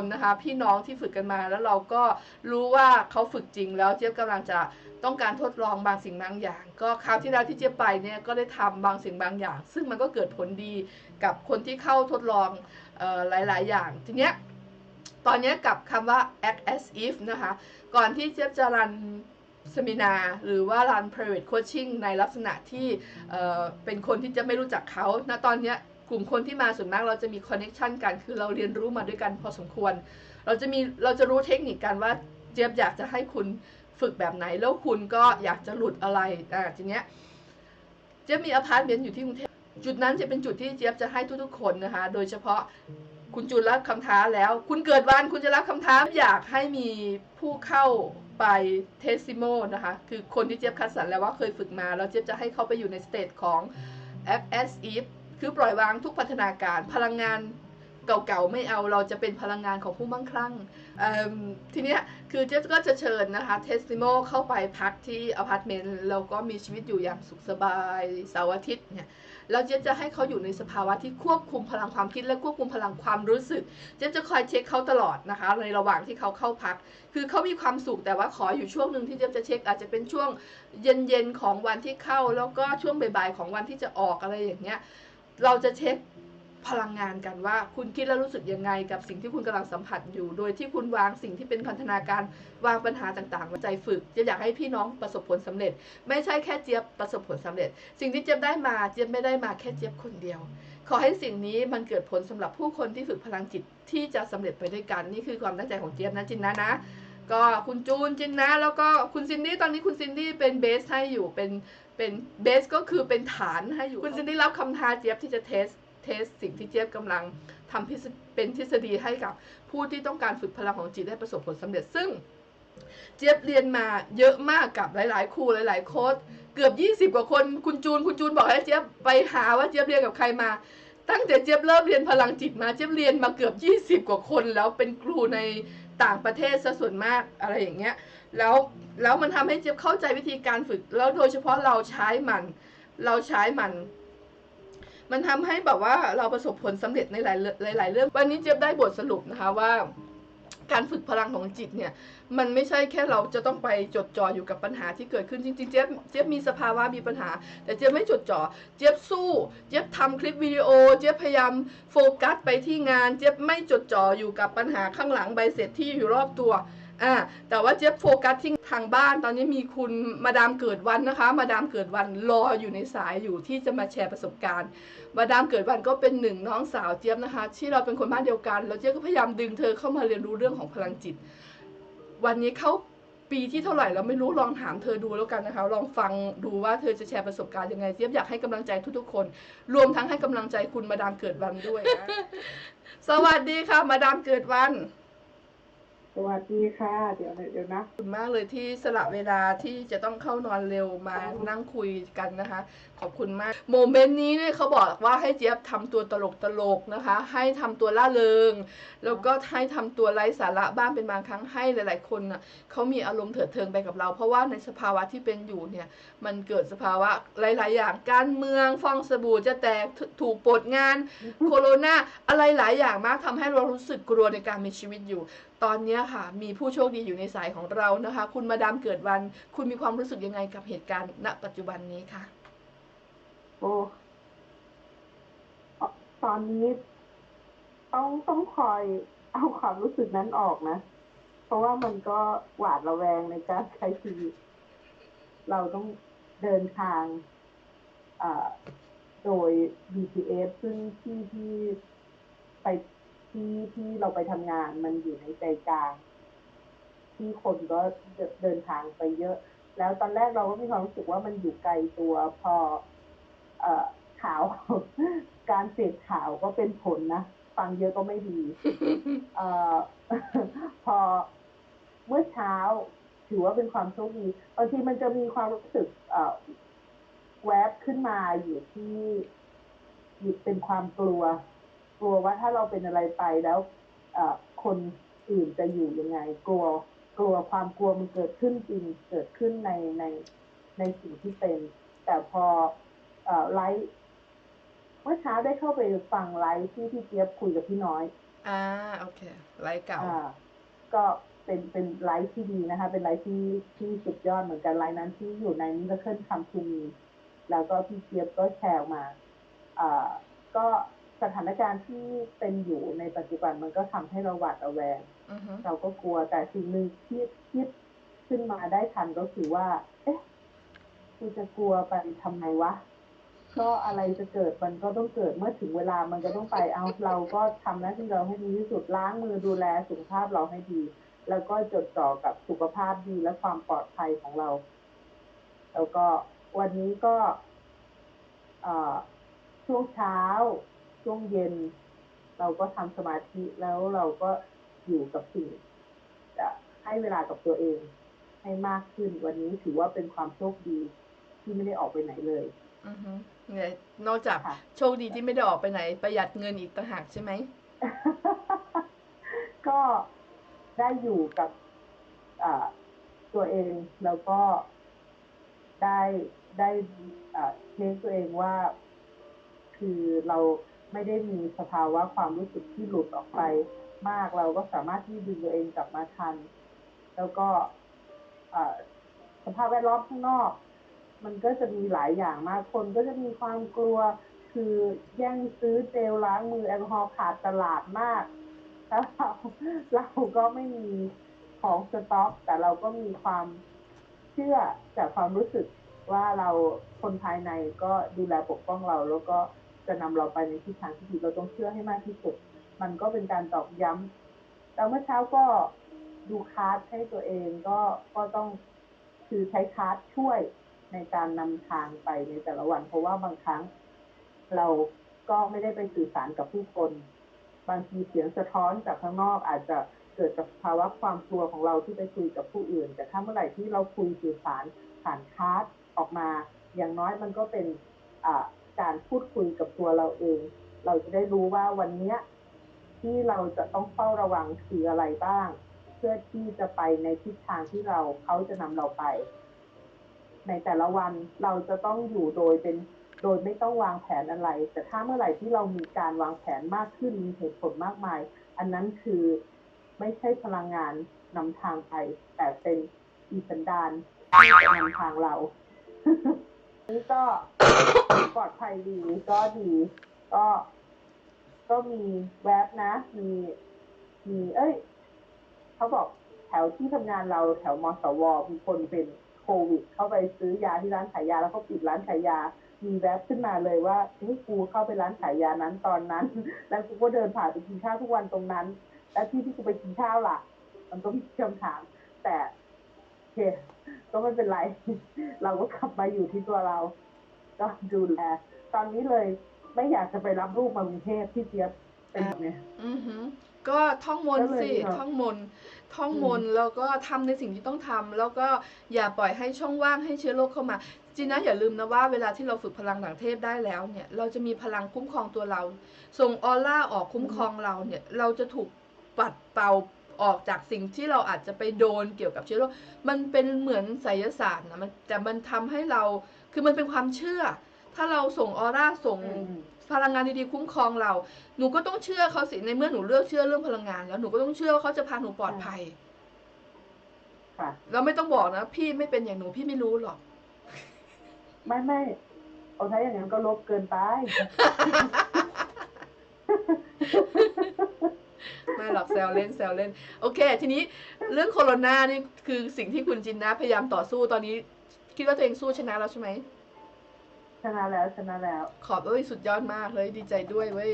นนะคะ พี่น้องที่ฝึกกันมาแล้วเราก็รู้ว่าเขาฝึกจริงแล้วเจี๊ยบกำลังจะต้องการทดลองบางสิ่งบางอย่าง ก็คราวที่แล้วที่เจี๊ยบไปเนี่ยก็ได้ทำบางสิ่งบางอย่าง ซึ่งมันก็เกิดผลดีกับคนที่เข้าทดลองออหลาย ๆ อย่างทีเนี้ยตอนเนี้ยกับคำว่า act as if นะคะ ก่อนที่เจี๊ยบจะรันเซมินาหรือว่ารัน private coaching ในลักษณะที่เเป็นคนที่จะไม่รู้จักเขาณตอนเนี้ย กลุ่มคนที่มาส่วนมากเราจะมี connection กัน คือเราเรียนรู้มาด้วยกันพอสมควร เราจะมีเราจะรู้เทคนิคกันว่าเจี๊ยบอยากจะให้คุณฝึกแบบไหน แล้วคุณก็อยากจะหลุดอะไรอ่าทีเนี้ยเจี๊ยบมีอพาร์ตเมนต์อยู่ที่กรุงเทพจุดนั้นจะเป็นจุดที่เจี๊ยบจะให้ทุกๆคนนะคะ โดยเฉพาะคุณจูนรับคำท้าแล้ว คุณเกิดวันคุณจะรับคำท้าอยากให้มีผู้เข้าไปเทสิโมนะคะ คือคนที่เจี๊ยบคัดสรรแล้วว่าเคยฝึกมา แล้วเจี๊ยบจะให้เขาไปอยู่ในสเตจของ F S E คือปล่อยวางทุกพัฒนาการพลังงานเก่าๆไม่เอาเราจะเป็นพลังงานของผู้มั่งคั่งทีเนี้ยคือเจ๊ก็จะเชิญนะคะเทสติโมเข้าไปพักที่อพาร์ตเมนต์แล้วก็มีชีวิตอยู่อย่างสุขสบายเสาร์อาทิตย์เนี่ยแล้วเจ๊จะให้เขาอยู่ในสภาวะที่ควบคุมพลังความคิดและควบคุมพลังความรู้สึก เจ๊จะคอยเช็คเขาตลอดนะคะในระหว่างที่เขาเข้าพัก คือเขามีความสุขแต่ว่าขออยู่ช่วงหนึ่งที่เจ๊จะเช็คอาจจะเป็นช่วงเย็นๆของวันที่เข้า แล้วก็ช่วงบ่ายๆของวันที่จะออกอะไรอย่างเงี้ย เราจะเช็คพลังงานกันว่า คุณคิดและรู้สึกยังไงกับสิ่งที่คุณกำลังสัมผัสอยู่ โดยที่คุณวางสิ่งที่เป็นพันธนาการวางปัญหาต่างๆไว้ใจฝึกจะอยากให้พี่น้องประสบผลสำเร็จ ไม่ใช่แค่เจี๊ยบประสบผลสำเร็จ สิ่งที่เจี๊ยบได้มาเจี๊ยบไม่ได้มาแค่เจี๊ยบคนเดียว ขอให้สิ่งนี้มันเกิดผลสำหรับผู้คนที่ฝึกพลังจิตที่จะสำเร็จไปด้วยกันนี่คือความตั้งใจของเจี๊ยบนะจินนะนะ ก็คุณจูนจินนะ แล้วก็คุณซินดี้ตอนนี้คุณซินดี้เป็นเบสให้อยู่เป็นเป็นเบสก็คือเป็นฐานให้อยู่ คุณซินดี้รับคำท้าเจี๊ยบที่จะเทสเทสสิ่งที่เจี๊ยบกำลังทำพิสเป็นทฤษฎีให้กับผู้ที่ต้องการฝึกพลังของจิตได้ประสบผลสำเร็จซึ่งเจี๊ยบเรียนมาเยอะมากกับหลาย ๆ ครูหลาย ๆ โค้ดเกือบ 20 กว่าคนคุณจูนคุณจูนบอกให้เจี๊ยบไปหาว่าเจี๊ยบเรียนกับใครมา ตั้งแต่เจี๊ยบเริ่มเรียนพลังจิตมาเจี๊ยบเรียนมาเกือบ 20 กว่าคน แล้วเป็นครูใน ต่างประเทศซะส่วนมากอะไรอย่างเงี้ยแล้วแล้วมันทำให้เจี๊ยบเข้าใจวิธีการฝึก แล้วโดยเฉพาะเราใช้มัน เราใช้มัน มันทำให้แบบว่าเราประสบผลสำเร็จในหลายหลายหลายเรื่อง วันนี้เจี๊ยบได้บทสรุปนะคะว่า การฝึกพลังของจิตเนี่ยมันไม่ใช่แค่เราจะต้องไปจดจ่ออยู่กับปัญหาที่เกิดขึ้นจริงๆเจี๊ยบเจี๊ยบมีสภาวะมีปัญหา แต่เจี๊ยบไม่จดจ่อเจี๊ยบสู้เจี๊ยบทำคลิปวิดีโอเจี๊ยบพยายามโฟกัสไปที่งาน เจี๊ยบไม่จดจ่ออยู่กับปัญหาข้างหลังใบเสร็จที่อยู่รอบตัว อ่าแต่ว่าเจี๊ยบโฟกัสที่ทางบ้านตอนนี้มีคุณมาดามเกิดวันนะคะ มาดามเกิดวันรออยู่ในสายอยู่ที่จะมาแชร์ประสบการณ์ มาดามเกิดวันก็เป็นหนึ่งน้องสาวเจี๊ยบนะคะ ที่เราเป็นคนบ้านเดียวกัน แล้วเจี๊ยบก็พยายามดึงเธอเข้ามาเรียนรู้เรื่องของพลังจิต วันนี้เข้าปีที่เท่าไหร่เราไม่รู้ลองถามเธอดูแล้วกันนะคะ ลองฟังดูว่าเธอจะแชร์ประสบการณ์ยังไงเจี๊ยบอยากให้กำลังใจทุกๆคน รวมทั้งให้กำลังใจคุณมาดามเกิดวันด้วยนะสวัสดีค่ะ มาดามเกิดวัน สวัสดีค่ะ เดี๋ยวเดี๋ยวนะขอบคุณมากเลยที่สละเวลาที่จะต้องเข้านอนเร็วมานั่งคุยกันนะคะ ขอบคุณมากโมเมนต์นี้เนี่ยเขาบอกว่าให้เจี๊ยบทำตัวตลกตลกนะคะ ให้ทำตัวล่าเริง แล้วก็ให้ทำตัวไร้สาระบ้างเป็นบางครั้งให้หลาย ๆ คนน่ะเขามีอารมณ์เถิดเทิงไปกับเรา เพราะว่าในสภาวะที่เป็นอยู่เนี่ยมันเกิดสภาวะหลาย ๆ อย่างการเมืองฟองสบู่จะแตกถถูกปลดงานโคโรนาอะไรหลายอย่างมากทำให้เรารู้สึกกลัวในการมีชีวิตอยู่ ตอนนี้ค่ะ มีผู้โชคดีอยู่ในสายของเรานะคะ คุณมาดามเกิดวัน คุณมีความรู้สึกยังไงกับเหตุการณ์ณ ปัจจุบันนี้คะโอ้ตอนนี้ต้องต้องคอยเอาความรู้สึกนั้นออกนะ เพราะว่ามันก็หวาดระแวงในการใช้ชีวิต เราต้องเดินทางโดย BTS ซึ่งที่ที่ไป ที่ที่เราไปทำงานมันอยู่ในใจกลางที่คนก็เดินทางไปเยอะ แล้วตอนแรกเราก็มีความรู้สึกว่ามันอยู่ไกลตัวพอ เอ่อข่าวการเสพข่าวก็เป็นผลนะฟังเยอะก็ไม่ดี เอ่อพอเมื่อเช้า ถือว่าเป็นความโชคดีบางทีมันจะมีความรู้สึก เอ่อแวบขึ้นมาอยู่ที่อยู่เป็นความกลัว กลัวว่าถ้าเราเป็นอะไรไปแล้วเอ่อคนอื่นจะอยู่ยังไง กลัวกลัวความกลัวมันเกิดขึ้นจริงเกิดขึ้นในในในสิ่งที่เป็น แต่พอเอ่อไลฟ์เมื่อเช้าได้เข้าไปฟังไลฟ์ที่พี่เจี๊ยบคุยกับพี่น้อย อ่าโอเค ไลฟ์เก่าอ่าก็เป็นเป็นไลฟ์ที่ดีนะคะ เป็นไลฟ์ที่ที่สุดยอดเหมือนกันไลฟ์นั้นที่อยู่ในมิ r เคิลคัมทูมีแล้วก็พี่เจี๊ยบก็แชร์ออกมาอ่าก็ สถานการณ์ที่เป็นอยู่ในปัจจุบันมันก็ทำให้เราหวาดระแวงอือฮึเราก็กลัวแต่สิ่งหนึ่งที่คิดขึ้นมาได้ทันก็คือว่า เอ๊ะกูจะกลัวไปทำไมวะก็อะไรจะเกิดมันก็ต้องเกิดเมื่อถึงเวลามันก็ต้องไปเอาเราก็ทำหน้าที่เราให้ดีที่สุดล้างมือดูแลสุขภาพเราให้ดี แล้วก็จดจ่อกับสุขภาพดีและความปลอดภัยของเรา แล้วก็วันนี้ก็เอ่อช่วงเช้า ช่วงเย็น เราก็ทำสมาธิแล้วเราก็อยู่กับสิ่งจะให้เวลากับตัวเอง ให้มากขึ้นวันนี้ถือว่าเป็นความโชคดีที่ไม่ได้ออกไปไหนเลยอือฮึเนี่ยนอกจากค่ะโชคดีที่ไม่ได้ออกไปไหน ประหยัดเงินอีกต่างหากใช่ไหมก็ได้อยู่กับอ่าตัวเองแล้วก็ได้ได้อ่าเทคตัวเองว่า คือเรา ไม่ได้มีสภาวะความรู้สึกที่หลุดออกไปมาก เราก็สามารถที่ดึงตัวเองกลับมาทัน แล้วก็สภาพแวดล้อมข้างนอก มันก็จะมีหลายอย่างมากคนก็จะมีความกลัวคือแย่งซื้อเจลล้างมือแอลกอฮอล์ขาดตลาดมากแล้วเราเราก็ไม่มีของสต็อกแต่เราก็มีความเชื่อจากความรู้สึกว่าเราคนภายในก็ดูแลปกป้องเราแล้วก็ จะนำเราไปในทิศทางที่ดีเราต้องเชื่อให้มากที่สุด มันก็เป็นการตอกย้ำแล้วเมื่อเช้าก็ดูคาร์ดให้ตัวเองก็ก็ต้องคือใช้คาร์ดช่วยในการนำทางไปในแต่ละวัน เพราะว่าบางครั้งเราก็ไม่ได้ไปสื่อสารกับผู้คน บางทีเสียงสะท้อนจากข้างนอกอาจจะเกิดจากภาวะความกลัวของเราที่ไปคุยกับผู้อื่น แต่ถ้าเมื่อไหร่ที่เราคุยสื่อสารผ่านคาร์ดออกมา อย่างน้อยมันก็เป็นอ่า การพูดคุยกับตัวเราเอง เราจะได้รู้ว่าวันเนี้ยที่เราจะต้องเฝ้าระวังคืออะไรบ้าง เพื่อที่จะไปในทิศทางที่เราเขาจะนำเราไป ในแต่ละวันเราจะต้องอยู่โดยเป็นโดยไม่ต้องวางแผนอะไร แต่ถ้าเมื่อไหร่ที่เรามีการวางแผนมากขึ้นมีเหตุผลมากมาย อันนั้นคือไม่ใช่พลังงานนำทางไปแต่เป็นอีสันดานที่จะนำทางเรา นี่ก็ปลอดภัยดีก็ดี ก็ ก็มีแวบนะ มี มี เอ้ย เขาบอกแถวที่ทำงานเราแถวมสวมีคนเป็นโควิด เข้าไปซื้อยาที่ร้านขายยาแล้วเขาปิดร้านขายยา มีแวบขึ้นมาเลยว่าเฮ้ยกูเข้าไปร้านขายยานั้นตอนนั้น แล้วกูก็เดินผ่านไปกินข้าวทุกวันตรงนั้น แล้วที่ที่กูไปกินข้าวล่ะ มันก็มีคำถาม แต่ เค ก็ไม่เป็นไร เราก็กลับมาอยู่ที่ตัวเรา ก็ดูแล ตอนนี้เลยไม่อยากจะไปรับลูกมากรุงเทพที่เจี๊ยบเป็นแบบเนี้ยอือฮึก็ท่องมนต์สิก็เลยแบบท่องมนต์ท่องมนต์แล้วก็ทำในสิ่งที่ต้องทำแล้วก็อย่าปล่อยให้ช่องว่างให้เชื้อโรคเข้ามาจีนะอย่าลืมนะว่าเวลาที่เราฝึกพลังหลังเทพได้แล้วเนี่ย เราจะมีพลังคุ้มครองตัวเรา ส่งออร่าออกคุ้มครองเราเนี่ย เราจะถูกปัดเป่า ออกจากสิ่งที่เราอาจจะไปโดนเกี่ยวกับเชื้อโรคมันเป็นเหมือนไสยศาสตร์นะมันแต่มันทำให้เราคือมันเป็นความเชื่อ ถ้าเราส่งออร่าส่งอืมพลังงานดีๆคุ้มครองเรา หนูก็ต้องเชื่อเขาสิในเมื่อหนูเลือกเชื่อเรื่องพลังงาน แล้วหนูก็ต้องเชื่อว่าเขาจะพาหนูปลอดภัยค่ะแล้วไม่ต้องบอกนะพี่ไม่เป็นอย่างหนูพี่ไม่รู้หรอก ไม่ไม่เอาใช้อย่างนั้นก็ลบเกินไป ไม่หรอกแซวเล่นแซวเล่น โอเค ทีนี้เรื่องโคโรนานี่คือสิ่งที่คุณจินนะพยายามต่อสู้ตอนนี้ คิดว่าตัวเองสู้ชนะแล้วใช่ไหมชนะแล้วชนะแล้ว ขอบเอ้ยสุดยอดมากเลยดีใจด้วยเว้ย